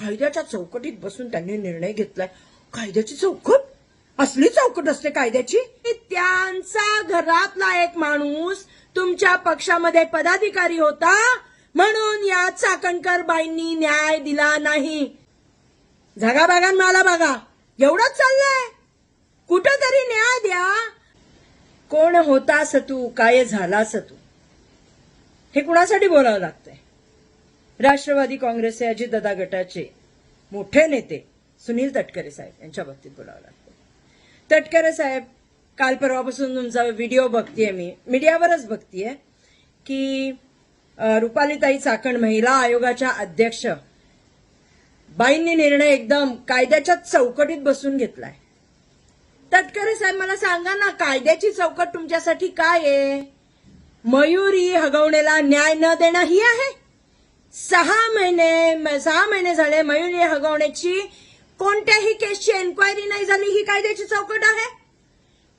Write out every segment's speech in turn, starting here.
कायद्याच्या चौकटीत बसून त्यांनी निर्णय घेतलाय. कायद्याची चौकट? असली चौकट असते कायद्याची? त्यांचा घरातला एक माणूस तुमच्या पक्षामध्ये पदाधिकारी होता म्हणून या चाकणकर बाईंनी न्याय दिला नाही. झगा बागा मला बघा. एवढंच चाललंय. कुठंतरी न्याय द्या. कोण होता तू काय झाला तू हे कुणासाठी बोलावं लागतंय? राष्ट्रवादी काँग्रेसचे अजितदादा गटाचे मोठे नेते सुनील तटकरे साहेब यांच्या बाबतीत बोलावं लागतं. तटकरे साहेब काल परवापासून तुमचा व्हिडिओ बघतीये मी. मीडियावरच बघतीये की रुपालीताई चाकण महिला आयोगाच्या अध्यक्ष बाईंनी निर्णय एकदम कायद्याच्या चौकटीत बसून घेतलाय. तटकरे साहेब मला सांगा ना कायद्याची चौकट तुमच्यासाठी काय आहे? मयुरी हगवणेला न्याय न देणं ही आहे? सहा महिने सहा महिने झाले मयुरी हगवण्याची. कोणत्याही केसची एन्क्वायरी नाही झाली ही कायद्याची चौकट आहे.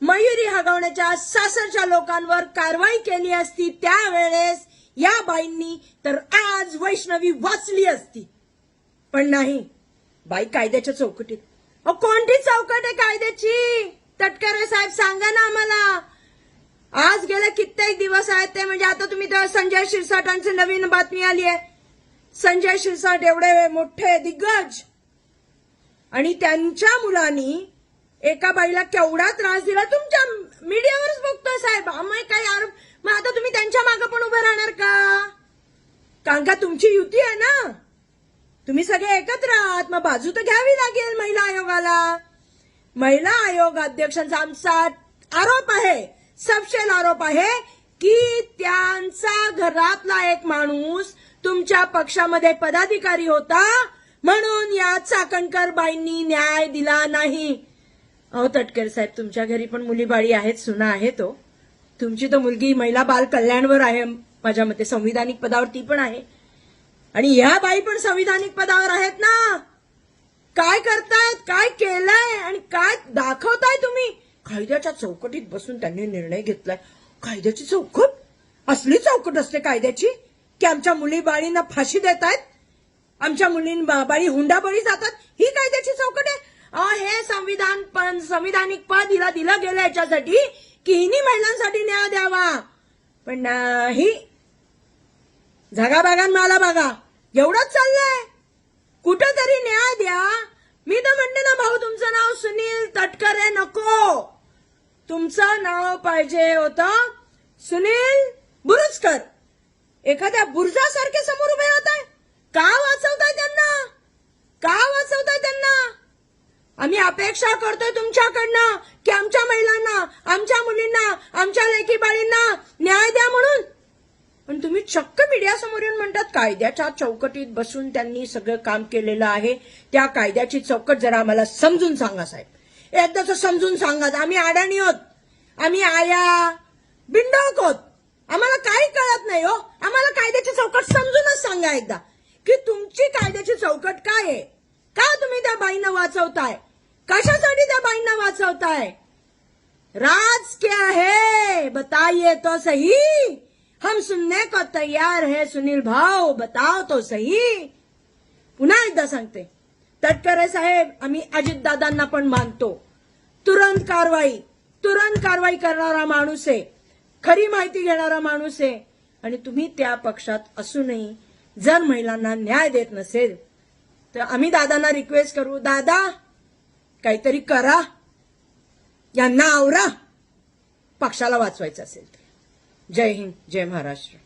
मयुरी हगवण्याच्या सासरच्या लोकांवर कारवाई केली असती त्यावेळेस या बाईंनी तर आज वैष्णवी वाचली असती. पण नाही बाई कायद्याच्या चौकटीत. अहो, कोणती चौकट आहे कायद्याची? तटकरे साहेब सांगा ना आम्हाला. आज गेले कित्येक दिवस आहेत ते म्हणजे आता तुम्ही तर संजय शिरसाटांची नवीन बातमी आली आहे. संजय शिरसाट एवढे मोठे दिग्गज. आणि त्यांच्या मुलांनी एका बाईला केवढा त्रास दिला. तुमच्या मीडियावरच बघतोय साहेब. आम्ही काही आरोप मग आता तुम्ही त्यांच्या मागे पण उभं राहणार का? कारण का तुमची युती आहे ना? तुम्ही सगळे एकत्र आहात. मग बाजू तर घ्यावी लागेल महिला आयोगाला. महिला आयोग अध्यक्षांचा आमचा आरोप आहे. सबशेल आरोप आहे की त्यांचा घरातला एक माणूस तुमच्या पक्षामध्ये पदाधिकारी होता म्हणून या चाकणकर बाईंनी न्याय दिला नाही. अहो तटकर साहेब तुमच्या घरी पण मुली बाळी आहेत सुना आहे तो हो. तुमची तर मुलगी महिला बाल कल्याणवर आहे. माझ्या मते संविधानिक पदावर ती पण आहे. आणि ह्या बाई पण संविधानिक पदावर आहेत ना? काय करतायत? काय केलंय? आणि काय दाखवताय तुम्ही? कायद्याच्या चौकटीत बसून त्यांनी निर्णय घेतलाय. कायद्याची चौकट? असली चौकट असते कायद्याची? की आमच्या मुली बाळींना फाशी देत आहेत आमच्या मुली बाळी हुंडाबळी जातात? ही कायद्याची चौकट आहे? हे संविधान पण संविधानिक पद हिला दिलं गेलं याच्यासाठी की हिनी महिलांसाठी न्याय द्यावा. पण नाही झगा मला बघा. एवढंच चाललंय. कुठंतरी न्याय द्या. मी तर म्हणते ना भाऊ तुमचं नाव सुनील तटकरे नको. तुमचं नाव पाहिजे होतं सुनील बुरुजकर. एखाद्या बुरजासारखे समोर उभे होत आहे. का वाचवताय त्यांना? का वाचवताय त्यांना? आम्ही अपेक्षा करतोय तुमच्याकडनं की आमच्या महिलांना आमच्या मुलींना आमच्या लेकी बाळींना न्याय द्या म्हणून. पण तुम्ही चक्क मीडियासमोर येऊन म्हणतात कायद्याच्या चौकटीत बसून त्यांनी सगळं काम केलेलं आहे. त्या कायद्याची चौकट जरा आम्हाला समजून सांगा साहेब. एकदाच समजून सांगा आम्ही अडाणी आहोत. आम्ही आया बिंडोक आहोत. आम्हाला काही कळत नाही हो. आम्हाला कायद्याची चौकट समजूनच सांगा एकदा. की तुमची कायद्याची चौकट काय आहे? का तुम्ही त्या बाईंना वाचवताय? कशासाठी त्या बाईंना वाचवताय? राज क्या है बताइए तो सही. हम सुनने को तैयार है सुनील भाऊ बताओ तो सही. पुन्हा एकदा सांगते. तटकरे साहेब आम्ही अजितदादांना पण मानतो. तुरंत कारवाई तुरंत कारवाई करणारा माणूस आहे. खरी माहिती घेणारा माणूस आहे. आणि तुम्ही त्या पक्षात असूनही जर महिलांना न्याय देत नसेल तर आम्ही दादांना रिक्वेस्ट करू दादा काहीतरी करा. यांना आवरा. पक्षाला वाचवायचं असेल. तर जय हिंद जय महाराष्ट्र.